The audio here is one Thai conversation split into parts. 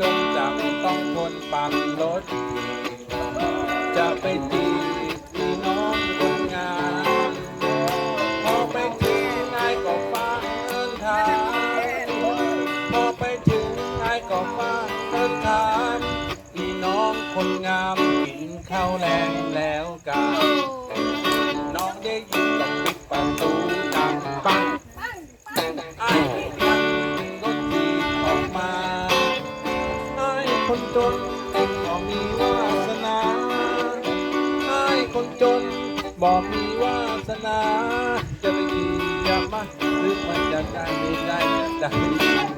จนจะไม่ต้องทนปั่นรถ จะไปตีพี่น้องคนงาน พอไปถึงนายก็ฟ้าเอินถามพอไปถึงนายก็ฟ้าเอินถามพี่น้องคนงามกินข้าวแรงแล้วกัน คนจนก็มีวาสนาไอ้คนจนบอกมีวาสนา จะไปขี่ยามาหรือมันจะได้ไม่ได้จะได้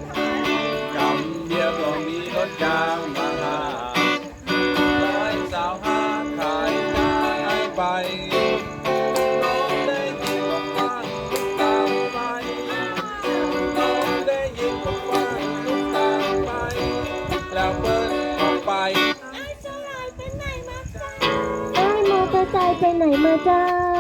ใจไปไหนมาจ้า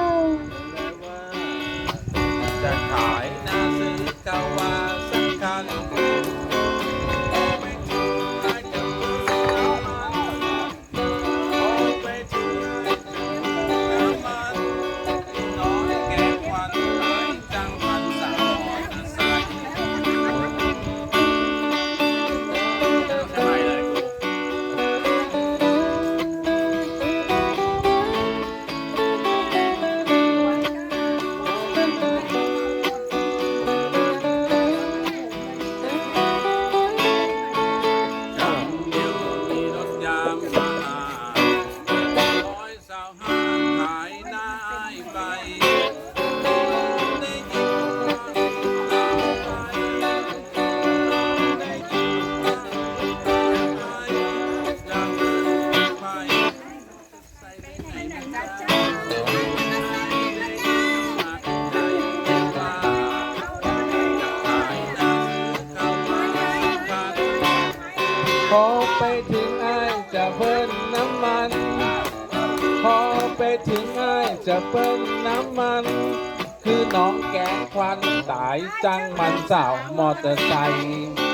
พอไปถึงไอ้จะเพิ่นน้ำมัน พอไปถึงไอ้จะเพิ่นน้ำมัน คือน้องแกงควันตายจังมันสาวมอเตอร์ไซค์